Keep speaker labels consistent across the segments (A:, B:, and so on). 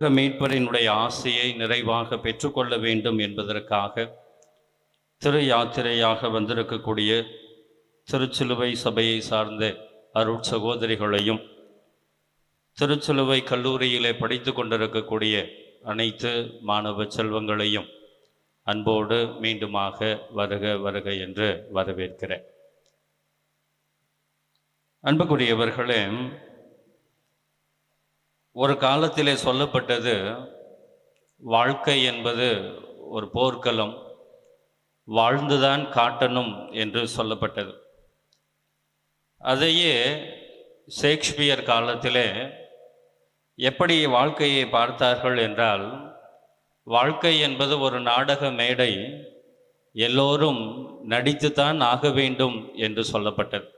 A: உலக மீட்பரினுடைய ஆசையை நிறைவாக பெற்றுக்கொள்ள வேண்டும் என்பதற்காக திரு யாத்திரையாக வந்திருக்கக்கூடிய திருச்சிலுவை சபையை சார்ந்த அருட் சகோதரிகளையும் திருச்சிலுவை கல்லூரியிலே படித்து கொண்டிருக்கக்கூடிய அனைத்து மாணவ செல்வங்களையும் அன்போடு மீண்டுமாக வருக வருக என்று வரவேற்கிறேன். அன்புக்குரியவர்களே ஒரு காலத்திலே சொல்லப்பட்டது வாழ்க்கை என்பது ஒரு போர்க்களம் வாழ்ந்துதான் காட்டணும் என்று சொல்லப்பட்டது. அதையே ஷேக்ஸ்பியர் காலத்திலே எப்படி வாழ்க்கையை பார்த்தார்கள் என்றால் வாழ்க்கை என்பது ஒரு நாடக மேடை எல்லோரும் நடித்துத்தான் ஆக வேண்டும் என்று சொல்லப்பட்டது.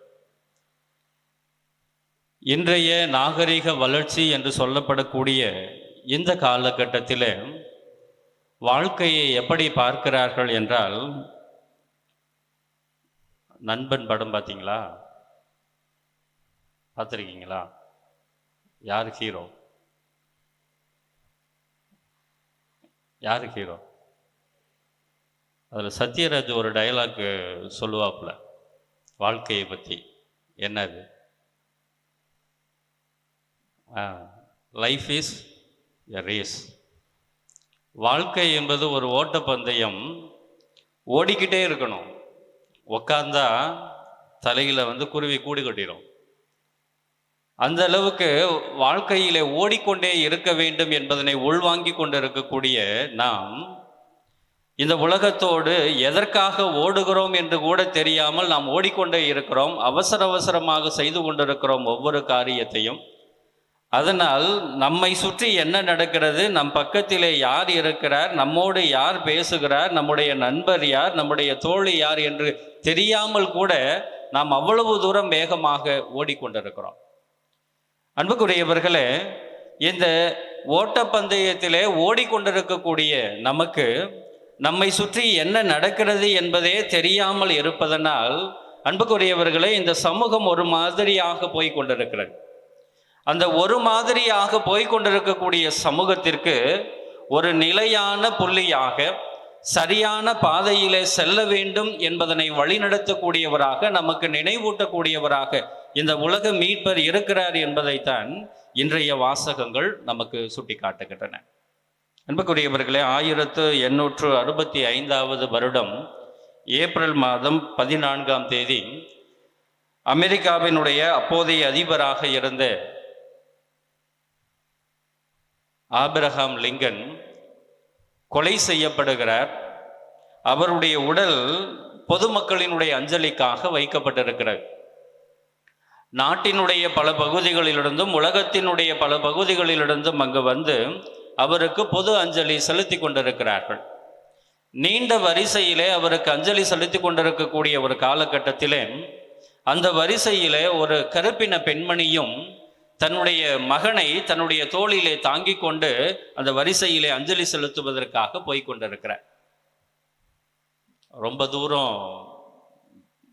A: இன்றைய நாகரிக வளர்ச்சி என்று சொல்லப்படக்கூடிய இந்த காலகட்டத்தில் வாழ்க்கையை எப்படி பார்க்கிறார்கள் என்றால் நண்பன் படம் பார்த்தீங்களா? பார்த்துருக்கீங்களா? யார் ஹீரோ? யார் ஹீரோ? அதில் சத்யராஜ் ஒரு டயலாக் சொல்லுவாப்புல வாழ்க்கையை பற்றி என்னது? லைஃப் இஸ் எ ரேஸ் வாழ்க்கை என்பது ஒரு ஓட்டப்பந்தயம். ஓடிக்கிட்டே இருக்கணும். உக்காந்தா தலையில் வந்து குருவி கூடு கட்டிடும் அந்த அளவுக்கு வாழ்க்கையிலே ஓடிக்கொண்டே இருக்க வேண்டும் என்பதனை உள்வாங்கி கொண்டு இருக்கக்கூடிய நாம் இந்த உலகத்தோடு எதற்காக ஓடுகிறோம் என்று கூட தெரியாமல் நாம் ஓடிக்கொண்டே இருக்கிறோம். அவசர அவசரமாக செய்து கொண்டிருக்கிறோம் ஒவ்வொரு காரியத்தையும். அதனால் நம்மை சுற்றி என்ன நடக்கிறது? நம் பக்கத்திலே யார் இருக்கிறார்? நம்மோடு யார் பேசுகிறார்? நம்முடைய நண்பர் யார்? நம்முடைய தோழி யார் என்று தெரியாமல் கூட நாம் அவ்வளவு தூரம் வேகமாக ஓடிக்கொண்டிருக்கிறோம். அன்புக்குரியவர்களே இந்த ஓட்டப்பந்தயத்திலே ஓடிக்கொண்டிருக்கக்கூடிய நமக்கு நம்மை சுற்றி என்ன நடக்கிறது என்பதே தெரியாமல் இருப்பதனால் அன்புக்குரியவர்களே இந்த சமூகம் ஒரு மாதிரியாக போய் கொண்டிருக்கிறது அந்த ஒரு மாதிரியாக போய்கொண்டிருக்கக்கூடிய சமூகத்திற்கு ஒரு நிலையான புள்ளியாக சரியான பாதையிலே செல்ல வேண்டும் என்பதனை வழிநடத்தக்கூடியவராக நமக்கு நினைவூட்டக்கூடியவராக இந்த உலக மீட்பர் இருக்கிறார் என்பதைத்தான் இன்றைய வாசகங்கள் நமக்கு சுட்டி காட்டுகின்றன அன்புக்குரியவர்களே ஆயிரத்து எண்ணூற்று அறுபத்தி ஐந்தாவது வருடம் ஏப்ரல் மாதம் பதினான்காம் தேதி அமெரிக்காவினுடைய அப்போதைய அதிபராக இருந்த ஆபிரகாம் லிங்கன் கொலை செய்யப்படுகிறார். அவருடைய உடல் பொதுமக்களினுடைய அஞ்சலிக்காக வைக்கப்பட்டிருக்கிறது. நாட்டினுடைய பல பகுதிகளிலிருந்தும் உலகத்தினுடைய பல பகுதிகளிலிருந்தும் அங்கு வந்து அவருக்கு பொது அஞ்சலி செலுத்தி கொண்டிருக்கிறார்கள். நீண்ட வரிசையிலே அவருக்கு அஞ்சலி செலுத்தி கொண்டிருக்கக்கூடிய ஒரு காலகட்டத்திலே அந்த வரிசையிலே ஒரு கருப்பின பெண்மணியும் தன்னுடைய மகனை தன்னுடைய தோளிலே தாங்கி கொண்டு அந்த வரிசையிலே அஞ்சலி செலுத்துவதற்காக போய் கொண்டிருக்கிறார். ரொம்ப தூரம்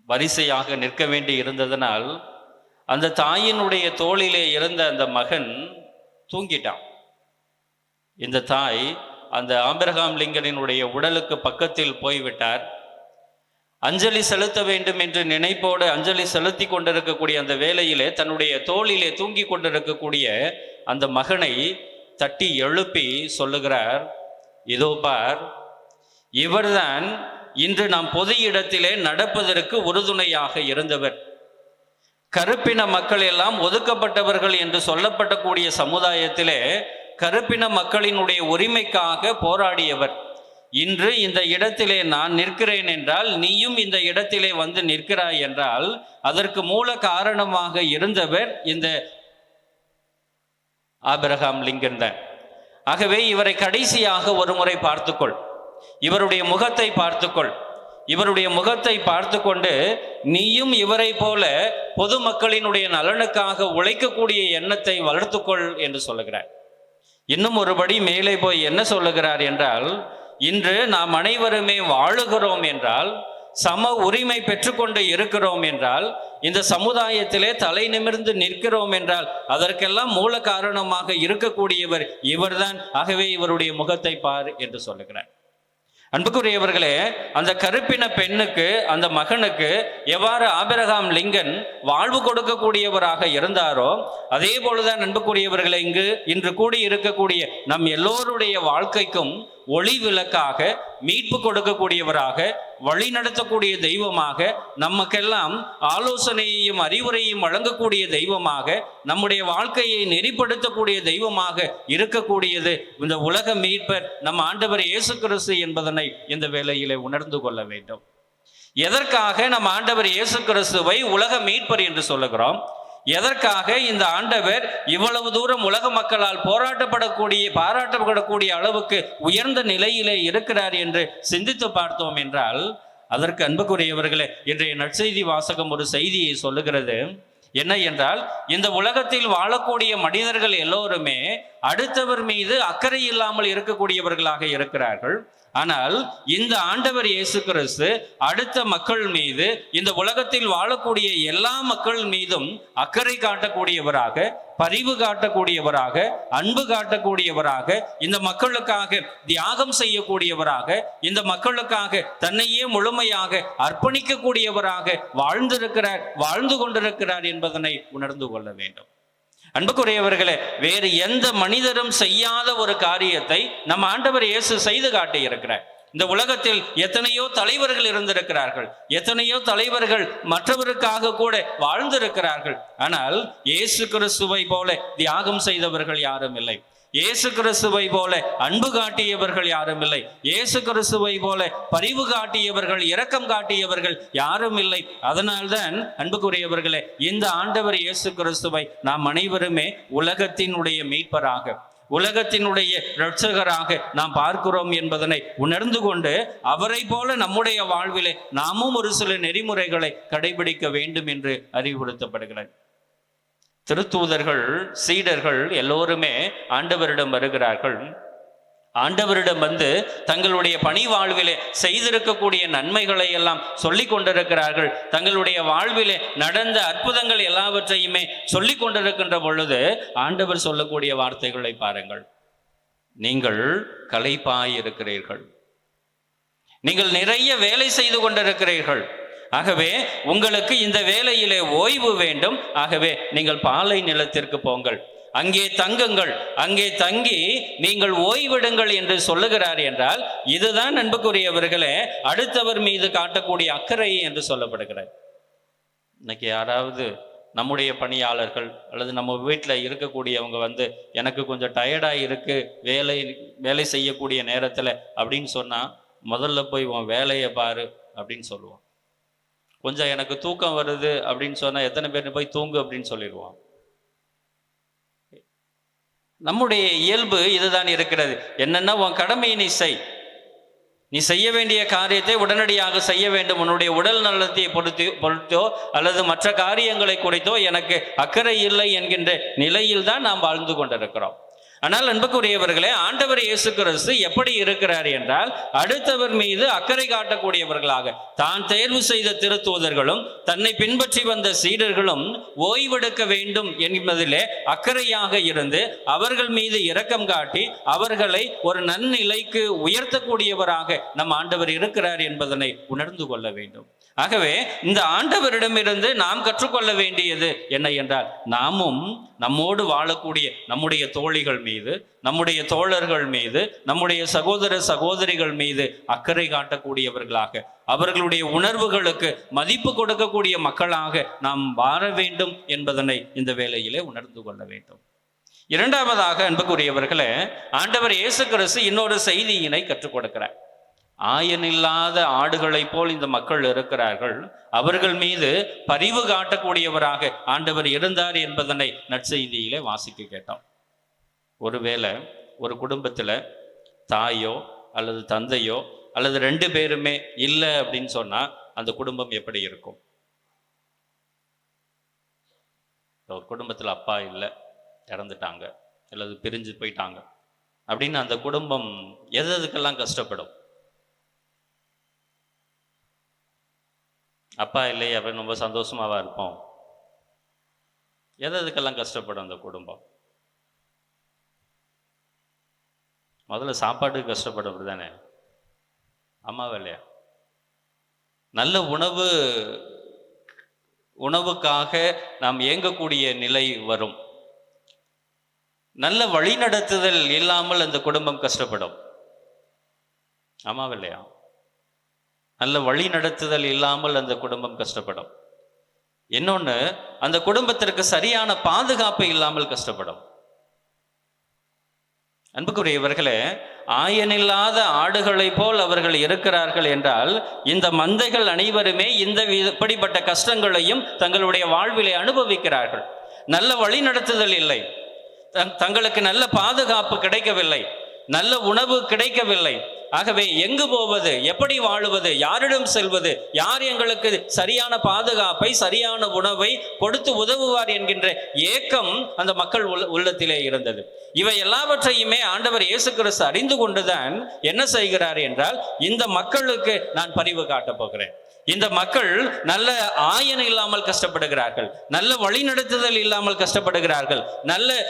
A: வரிசையாக நிற்க வேண்டி இருந்ததனால் அந்த தாயினுடைய தோளிலே இருந்த அந்த மகன் தூங்கிட்டான். இந்த தாய் அந்த ஆம்பிரகாம் லிங்கனினுடைய உடலுக்கு பக்கத்தில் போய்விட்டார். அஞ்சலி செலுத்த வேண்டும் என்று நினைப்போடு அஞ்சலி செலுத்தி கொண்டிருக்கக்கூடிய அந்த வேலையிலே தன்னுடைய தோளிலே தூங்கி கொண்டிருக்கக்கூடிய அந்த மகனை தட்டி எழுப்பி சொல்லுகிறார் இதோ பார் இவர்தான் இன்று நாம் பொது இடத்திலே நடப்பதற்கு உறுதுணையாக இருந்தவர். கருப்பின மக்கள் எல்லாம் ஒதுக்கப்பட்டவர்கள் என்று சொல்லப்படக்கூடிய சமுதாயத்திலே கருப்பின மக்களினுடைய உரிமைக்காக போராடியவர். இன்று இந்த இடத்திலே நான் நிற்கிறேன் என்றால் நீயும் இந்த இடத்திலே வந்து நிற்கிறாய் என்றால் அதற்கு மூல காரணமாக இருந்தவர் இந்த ஆபிரகாம் லிங்கன் தான். ஆகவே இவரை கடைசியாக ஒரு முறை பார்த்துக்கொள். இவருடைய முகத்தை பார்த்துக்கொள். இவருடைய முகத்தை பார்த்து கொண்டு நீயும் இவரை போல பொதுமக்களினுடைய நலனுக்காக உழைக்கக்கூடிய எண்ணத்தை வளர்த்துக்கொள் என்று சொல்லுகிறார். இன்னும் ஒருபடி மேலே போய் என்ன சொல்லுகிறார் என்றால் இன்று நாம் அனைவருமே வாழுகிறோம் என்றால் சம உரிமை பெற்றுக்கொண்டு இருக்கிறோம் என்றால் இந்த சமுதாயத்திலே தலை நிமிர்ந்து நிற்கிறோம் என்றால் அதற்கெல்லாம் மூல காரணமாக இருக்கக்கூடியவர் இவர்தான். ஆகவே இவருடைய முகத்தை பார் என்று சொல்லுகிறார் அன்புக்குரியவர்களே அந்த கருப்பின பெண்ணுக்கு அந்த மகனுக்கு எவ்வாறு ஆபிரகாம் லிங்கன் வாழ்வு கொடுக்கக்கூடியவராக இருந்தாரோ அதே போலதான் அன்புக்குரியவர்களை இங்கு இன்று கூடி இருக்கக்கூடிய நம் எல்லோருடைய வாழ்க்கைக்கும் ஒளி விளக்காக மீட்பு கொடுக்கக்கூடியவராக வழி நடத்தக்கூடிய தெய்வமாக நமக்கெல்லாம் ஆலோசனையையும் அறிவுரையும் வழங்கக்கூடிய தெய்வமாக நம்முடைய வாழ்க்கையை நெறிப்படுத்தக்கூடிய தெய்வமாக இருக்கக்கூடியது இந்த உலக மீட்பர் நம் ஆண்டவர் இயேசு கிறிஸ்து என்பதனை இந்த வேளையிலே உணர்ந்து கொள்ள வேண்டும். எதற்காக நம் ஆண்டவர் இயேசு கிறிஸ்துவை உலக மீட்பர் என்று சொல்லுகிறோம்? எதற்காக இந்த ஆண்டவர் இவ்வளவு தூரம் உலக மக்களால் போராட்டப்படக்கூடிய பாராட்டப்படக்கூடிய அளவுக்கு உயர்ந்த நிலையிலே இருக்கிறார் என்று சிந்தித்து பார்த்தோம் என்றால் அதற்கு அன்புக்குரியவர்களே இன்றைய நற்செய்தி வாசகம் ஒரு செய்தியை சொல்லுகிறது. என்ன என்றால் இந்த உலகத்தில் வாழக்கூடிய மனிதர்கள் எல்லோருமே அடுத்தவர் மீது அக்கறை இல்லாமல் இருக்கக்கூடியவர்களாக இருக்கிறார்கள். ஆனால் இந்த ஆண்டவர் இயேசு கிறிஸ்து அடுத்த மக்கள் மீது இந்த உலகத்தில் வாழக்கூடிய எல்லா மக்கள் மீதும் அக்கறை காட்டக்கூடியவராக பரிவு காட்டக்கூடியவராக அன்பு காட்டக்கூடியவராக இந்த மக்களுக்காக தியாகம் செய்யக்கூடியவராக இந்த மக்களுக்காக தன்னையே முழுமையாக அர்ப்பணிக்கக்கூடியவராக வாழ்ந்திருக்கிறார் வாழ்ந்து கொண்டிருக்கிறார் என்பதனை உணர்ந்து கொள்ள வேண்டும். அன்புக்குரியவர்களே வேறு எந்த மனிதரும் செய்யாத ஒரு காரியத்தை நம்ம ஆண்டவர் இயேசு செய்து காட்டி இருக்கிறார் இந்த உலகத்தில் எத்தனையோ தலைவர்கள் இருந்திருக்கிறார்கள். எத்தனையோ தலைவர்கள் மற்றவருக்காக கூட வாழ்ந்திருக்கிறார்கள். ஆனால் இயேசு கிறிஸ்துவை போல தியாகம் செய்தவர்கள் யாரும் இல்லை. இயேசு கிறிஸ்துவை போல அன்பு காட்டியவர்கள் யாரும் இல்லை. இயேசு கிறிஸ்துவை போல பரிவு காட்டியவர்கள் இரக்கம் காட்டியவர்கள் யாரும் இல்லை. அதனால்தான் அன்புக்குரியவர்களே இந்த ஆண்டவர் இயேசு கிறிஸ்துவை நாம் அனைவருமே உலகத்தினுடைய மீட்பராக உலகத்தினுடைய இரட்சகராக நாம் பார்க்கிறோம் என்பதனை உணர்ந்து கொண்டு அவரை போல நம்முடைய வாழ்விலே நாமும் ஒரு சில நெறிமுறைகளை கடைபிடிக்க வேண்டும் என்று அறிவுறுத்தப்படுகிறேன். திருத்தூதர்கள் சீடர்கள் எல்லோருமே ஆண்டவரிடம் வருகிறார்கள். ஆண்டவரிடம் வந்து தங்களுடைய பணி வாழ்விலே செய்திருக்கக்கூடிய நன்மைகளை எல்லாம் சொல்லி கொண்டிருக்கிறார்கள். தங்களுடைய வாழ்விலே நடந்த அற்புதங்கள் எல்லாவற்றையுமே சொல்லி கொண்டிருக்கின்ற பொழுது ஆண்டவர் சொல்லக்கூடிய வார்த்தைகளை பாருங்கள். நீங்கள் களைப்பாய் இருக்கிறீர்கள் நீங்கள் நிறைய வேலை செய்து கொண்டிருக்கிறீர்கள். ஆகவே உங்களுக்கு இந்த வேலையிலே ஓய்வு வேண்டும். ஆகவே நீங்கள் பாலை நிலத்திற்கு போங்கள். அங்கே தங்குங்கள். அங்கே தங்கி நீங்கள் ஓய்விடுங்கள் என்று சொல்லுகிறார் என்றால் இதுதான் அன்புக்குரியவர்களே அடுத்தவர் மீது காட்டக்கூடிய அக்கறை என்று சொல்லப்படுகிறார். இன்னைக்கு யாராவது நம்முடைய பணியாளர்கள் அல்லது நம்ம வீட்டில் இருக்கக்கூடியவங்க வந்து எனக்கு கொஞ்சம் டயர்டாக இருக்கு வேலை வேலை செய்யக்கூடிய நேரத்தில் அப்படின்னு சொன்னால் முதல்ல போய் உன் வேலையை பாரு அப்படின்னு சொல்லுவோம். கொஞ்சம் எனக்கு தூக்கம் வருது அப்படின்னு சொன்னால் எத்தனை பேர் போய் தூங்கு அப்படின்னு சொல்லிடுவான். நம்முடைய இயல்பு இதுதான் இருக்கிறது. என்னென்னா உன் கடமையை நீ செய். நீ செய்ய வேண்டிய காரியத்தை உடனடியாக செய்ய வேண்டும். உன்னுடைய உடல் நலத்தை பொறுத்து பொறுத்தோ அல்லது மற்ற காரியங்களை குறித்தோ எனக்கு அக்கறை இல்லை என்கின்ற நிலையில் தான் நாம் வாழ்ந்து கொண்டிருக்கிறோம். ஆனால் அன்புக்குரியவர்களே ஆண்டவர் இயேசு கிறிஸ்து எப்படி இருக்கிறார் என்றால் அடுத்தவர் மீது அக்கறை காட்டக்கூடியவர்களாக. தான் தேர்வு செய்த திருத்தூதர்களும் தன்னை பின்பற்றி வந்த சீடர்களும் ஓய்வெடுக்க வேண்டும் என்பதிலே அக்கறையாக இருந்து அவர்கள் மீது இரக்கம் காட்டி அவர்களை ஒரு நன்னிலைக்கு உயர்த்தக்கூடியவராக நம் ஆண்டவர் இருக்கிறார் என்பதனை உணர்ந்து கொள்ள வேண்டும். ஆகவே இந்த ஆண்டவரிடமிருந்து நாம் கற்றுக்கொள்ள வேண்டியது என்ன என்றால் நாமும் நம்மோடு வாழக்கூடிய நம்முடைய தோழிகள் மீது நம்முடைய தோழர்கள் மீது நம்முடைய சகோதர சகோதரிகள் மீது அக்கறை காட்டக்கூடியவர்களாக அவர்களுடைய உணர்வுகளுக்கு மதிப்பு கொடுக்கக்கூடிய மக்களாக நாம் வாழ வேண்டும் என்பதனை இந்த வேளையிலே உணர்ந்து கொள்ள வேண்டும். இரண்டாவதாக அன்புக்குரியவர்களே ஆண்டவர் இயேசு கிறிஸ்து இன்னொரு செய்தியினை கற்றுக் கொடுக்கிறார். ஆயனில்லாத ஆடுகளைப் போல் இந்த மக்கள் இருக்கிறார்கள். அவர்கள் மீது பரிவு காட்டக்கூடியவராக ஆண்டவர் இருந்தார் என்பதனை நற்செய்தியிலே வாசிக்க கேட்டோம். ஒருவேளை ஒரு குடும்பத்தில் தாயோ அல்லது தந்தையோ அல்லது ரெண்டு பேருமே இல்லை அப்படின்னு சொன்னால் அந்த குடும்பம் எப்படி இருக்கும்? ஒரு குடும்பத்தில் அப்பா இல்லை இறந்துட்டாங்க அல்லது பிரிஞ்சு போயிட்டாங்க அப்படின்னு அந்த குடும்பம் எது எதுக்கெல்லாம் கஷ்டப்படும்? அப்பா இல்லை அப்படின்னு ரொம்ப சந்தோஷமாவா இருப்போம்? எது எதுக்கெல்லாம் கஷ்டப்படும் அந்த குடும்பம்? முதல்ல சாப்பாட்டுக்கு கஷ்டப்படும் அப்படிதானே அம்மாவா இல்லையா நல்ல உணவு உணவுக்காக நாம் இயங்கக்கூடிய நிலை வரும். நல்ல வழிநடத்துதல் இல்லாமல் அந்த குடும்பம் கஷ்டப்படும். ஆமாவில்லையா நல்ல வழி நடத்துதல் இல்லாமல் அந்த குடும்பம் கஷ்டப்படும். இன்னொன்று அந்த குடும்பத்திற்கு சரியான பாதுகாப்பு இல்லாமல் கஷ்டப்படும். அன்புக்குரியவர்களே ஆயனில்லாத ஆடுகளைப் போல் அவர்கள் இருக்கிறார்கள் என்றால் இந்த மந்தைகள் அனைவருமே இந்த இப்படிப்பட்ட கஷ்டங்களையும் தங்களுடைய வாழ்விலை அனுபவிக்கிறார்கள். நல்ல வழி நடத்துதல் இல்லை. தங்களுக்கு நல்ல பாதுகாப்பு கிடைக்கவில்லை. நல்ல உணவு கிடைக்கவில்லை. ஆகவே எங்கு போவது எப்படி வாழுவது யாரிடம் செல்வது யார் எங்களுக்கு சரியான பாதுகாப்பை சரியான உணவை கொடுத்து உதவுவார் என்கின்ற ஏக்கம் அந்த மக்கள் உள்ள- உள்ளத்திலே இருந்தது. இவை எல்லாவற்றையுமே ஆண்டவர் இயேசு கிறிஸ்து அறிந்து கொண்டுதான் என்ன செய்கிறார் என்றால் இந்த மக்களுக்கு நான் பரிவு காட்டப் போகிறேன். இந்த மக்கள் நல்ல ஆயன் இல்லாமல் கஷ்டப்படுகிறார்கள் நல்ல வழிநடத்துதல் இல்லாமல் கஷ்டப்படுகிறார்கள் நல்ல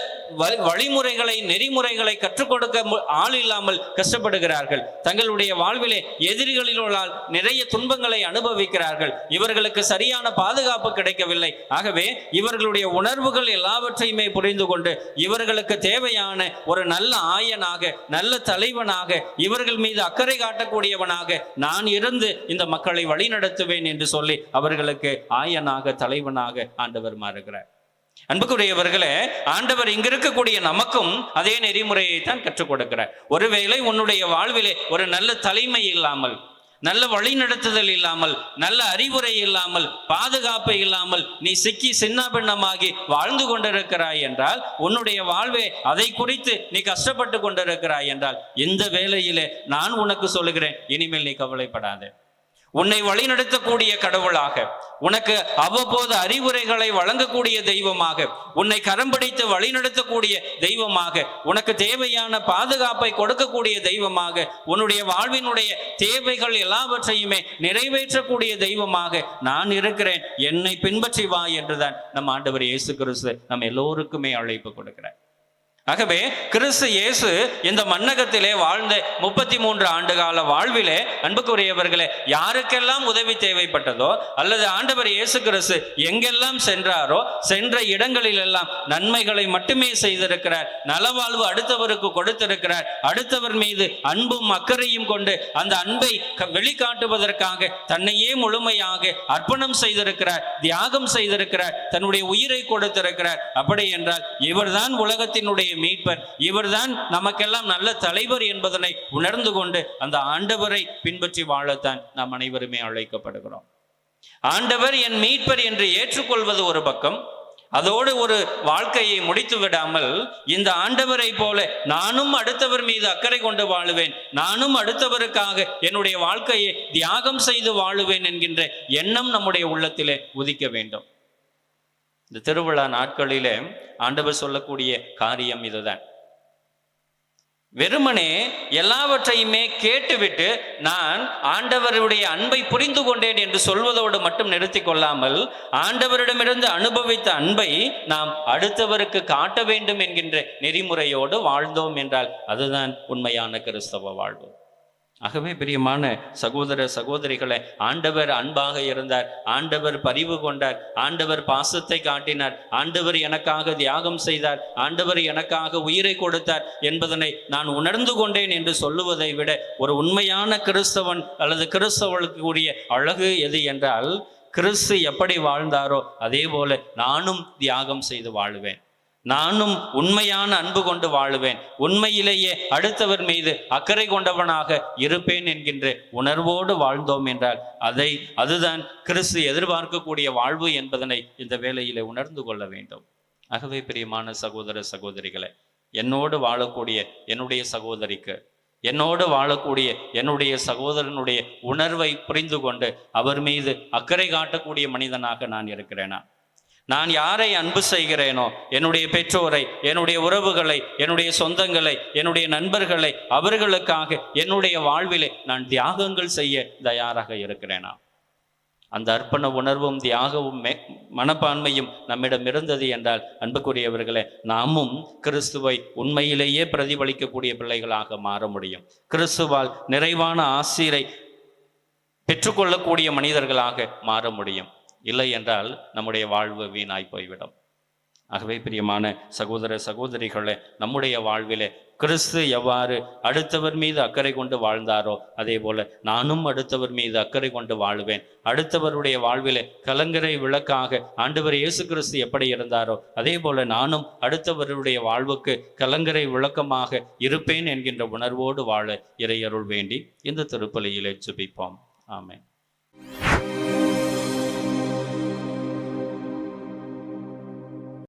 A: வழிமுறைகளை நெறிமுறைகளை கற்றுக் கொடுக்க மு- ஆள் இல்லாமல் கஷ்டப்படுகிறார்கள். தங்களுடைய வாழ்விலே எதிரிகளிலால் நிறைய துன்பங்களை அனுபவிக்கிறார்கள். இவர்களுக்கு சரியான பாதுகாப்பு கிடைக்கவில்லை. ஆகவே இவர்களுடைய உணர்வுகள் எல்லாவற்றையுமே புரிந்து கொண்டு இவர்களுக்கு தேவையான ஒரு நல்ல ஆயனாக நல்ல தலைவனாக இவர்கள் மீது அக்கறை காட்டக்கூடியவனாக நான் இருந்து இந்த மக்களை வழிநடத்துவேன் என்று சொல்லி அவர்களுக்கு ஆயனாக தலைவனாக ஆண்டவர் மாறுகிறார். அன்புக்குரியவர்களே ஆண்டவர் இங்க இருக்கக்கூடிய நமக்கும் அதே நெறிமுறையை தான் கற்றுக் கொடுக்கிறார். ஒருவேளை உன்னுடைய வாழ்விலே ஒரு நல்ல தலைமை இல்லாமல் நல்ல வழிநடத்துதல் இல்லாமல் நல்ல அறிவுரை இல்லாமல் பாதுகாப்பு இல்லாமல் நீ சிக்கி சின்ன பின்னமாகி வாழ்ந்து கொண்டிருக்கிறாய் என்றால் உன்னுடைய வாழ்வே அதை குறித்து நீ கஷ்டப்பட்டு கொண்டிருக்கிறாய் என்றால் இந்த வேலையிலே நான் உனக்கு சொல்லுகிறேன் இனிமேல் நீ கவலைப்படாதே. உன்னை வழிநடத்தக்கூடிய கடவுளாக உனக்கு அவ்வப்போது அறிவுரைகளை வழங்கக்கூடிய தெய்வமாக உன்னை கரம் பிடித்து வழிநடத்தக்கூடிய தெய்வமாக உனக்கு தேவையான பாதுகாப்பை கொடுக்கக்கூடிய தெய்வமாக உன்னுடைய வாழ்வினுடைய தேவைகள் எல்லாவற்றையுமே நிறைவேற்றக்கூடிய தெய்வமாக நான் இருக்கிறேன். என்னை பின்பற்றி வா என்றுதான் நம் ஆண்டவர் இயேசு கிறிஸ்து நம்ம எல்லோருக்குமே அழைப்பு கொடுக்கிறேன் ஆகவே கிறிஸ்து இயேசு இந்த மன்னகத்திலே வாழ்ந்த முப்பத்தி மூன்று ஆண்டு கால வாழ்விலே அன்புக்குரியவர்களே யாருக்கெல்லாம் உதவி தேவைப்பட்டதோ அல்லது ஆண்டவர் இயேசு கிறிஸ்து எங்கெல்லாம் சென்றாரோ சென்ற இடங்களில் எல்லாம் நன்மைகளை மட்டுமே செய்திருக்கிறார் நலவாழ்வு அடுத்தவருக்கு கொடுத்திருக்கிறார் அடுத்தவர் மீது அன்பும் அக்கறையும் கொண்டு அந்த அன்பை க- வெளிக்காட்டுவதற்காக தன்னையே முழுமையாக அர்ப்பணம் செய்திருக்கிறார் தியாகம் செய்திருக்கிறார் தன்னுடைய உயிரை கொடுத்திருக்கிறார். அப்படி என்றால் இவர்தான் உலகத்தினுடைய மீட்பர். இவர்தான் நமக்கெல்லாம் நல்ல தலைவர் என்பதனை உணர்ந்து கொண்டு அந்த ஆண்டவரை பின்பற்றி வாழத்தான் நாம் அனைவருமே அழைக்கப்படுகிறோம். ஆண்டவர் என் மீட்பர் என்று ஏற்றுக்கொள்வது ஒரு பக்கம். அதோடு ஒரு வாழ்க்கையை முடித்து விடாமல் இந்த ஆண்டவரை போல நானும் அடுத்தவர் மீது அக்கறை கொண்டு வாழுவேன். நானும் அடுத்தவருக்காக என்னுடைய வாழ்க்கையை தியாகம் செய்து வாழுவேன் என்கின்ற எண்ணம் நம்முடைய உள்ளத்திலே உதிக்க வேண்டும். இந்த திருவிழா நாட்களிலே ஆண்டவர் சொல்லக்கூடிய காரியம் இதுதான். வெறுமனே எல்லாவற்றையுமே கேட்டுவிட்டு நான் ஆண்டவருடைய அன்பை புரிந்து கொண்டேன் என்று சொல்வதோடு மட்டும் நிறுத்தி கொள்ளாமல் ஆண்டவரிடமிருந்து அனுபவித்த அன்பை நாம் அடுத்தவருக்கு காட்ட வேண்டும் என்கின்ற நெறிமுறையோடு வாழ்ந்தோம் என்றால் அதுதான் உண்மையான கிறிஸ்தவ வாழ்வு. ஆகவே பிரியமான சகோதர சகோதரிகளை ஆண்டவர் அன்பாக இருந்தார். ஆண்டவர் பரிவு கொண்டார். ஆண்டவர் பாசத்தை காட்டினார். ஆண்டவர் எனக்காக தியாகம் செய்தார். ஆண்டவர் எனக்காக உயிரை கொடுத்தார் என்பதனை நான் உணர்ந்து கொண்டேன் என்று சொல்லுவதை விட ஒரு உண்மையான கிறிஸ்தவன் அல்லது கிறிஸ்தவனுக்கு கூடிய அழகு எது என்றால் கிறிஸ்து எப்படி வாழ்ந்தாரோ அதே போல நானும் தியாகம் செய்து வாழுவேன். நானும் உண்மையான அன்பு கொண்டு வாழுவேன். உண்மையிலேயே அடுத்தவர் மீது அக்கறை கொண்டவனாக இருப்பேன் என்கின்ற உணர்வோடு வாழ்ந்தோம் என்றால் அதை அதுதான் கிறிஸ்து எதிர்பார்க்கக்கூடிய வாழ்வு என்பதனை இந்த வேளையிலே உணர்ந்து கொள்ள வேண்டும். ஆகவே பிரியமான சகோதர சகோதரிகளை என்னோடு வாழக்கூடிய என்னுடைய சகோதரிக்கு என்னோடு வாழக்கூடிய என்னுடைய சகோதரனுடைய உணர்வை புரிந்து கொண்டு அவர் மீது அக்கறை காட்டக்கூடிய மனிதனாக நான் இருக்கிறேனா? நான் யாரை அன்பு செய்கிறேனோ என்னுடைய பெற்றோரை என்னுடைய உறவுகளை என்னுடைய சொந்தங்களை என்னுடைய நண்பர்களை அவர்களுக்காக என்னுடைய வாழ்விலே நான் தியாகங்கள் செய்ய தயாராக இருக்கிறேனா? அந்த அர்ப்பண உணர்வும் தியாகவும் மனப்பான்மையும் நம்மிடம் இருந்தது என்றால் அன்புக்குரியவர்களே நாமும் கிறிஸ்துவை உண்மையிலேயே பிரதிபலிக்கக்கூடிய பிள்ளைகளாக மாற முடியும். கிறிஸ்துவால் நிறைவான ஆசிரை பெற்றுக்கொள்ளக்கூடிய மனிதர்களாக மாற முடியும். இல்லை என்றால் நம்முடைய வாழ்வு வீணாய் போய்விடும். ஆகவே பிரியமான சகோதர சகோதரிகளே நம்முடைய வாழ்விலே கிறிஸ்து எவ்வாறு அடுத்தவர் மீது அக்கறை கொண்டு வாழ்ந்தாரோ அதே போல நானும் அடுத்தவர் மீது அக்கறை கொண்டு வாழ்வேன். அடுத்தவருடைய வாழ்விலே கலங்கரை விளக்காக ஆண்டவர் இயேசு கிறிஸ்து எப்படி இருந்தாரோ அதே போல நானும் அடுத்தவருடைய வாழ்வுக்கு கலங்கரை விளக்கமாக இருப்பேன் என்கின்ற உணர்வோடு வாழ இறையருள் வேண்டி இந்த திருப்பலியிலே சுபிப்போம் ஆமேன்.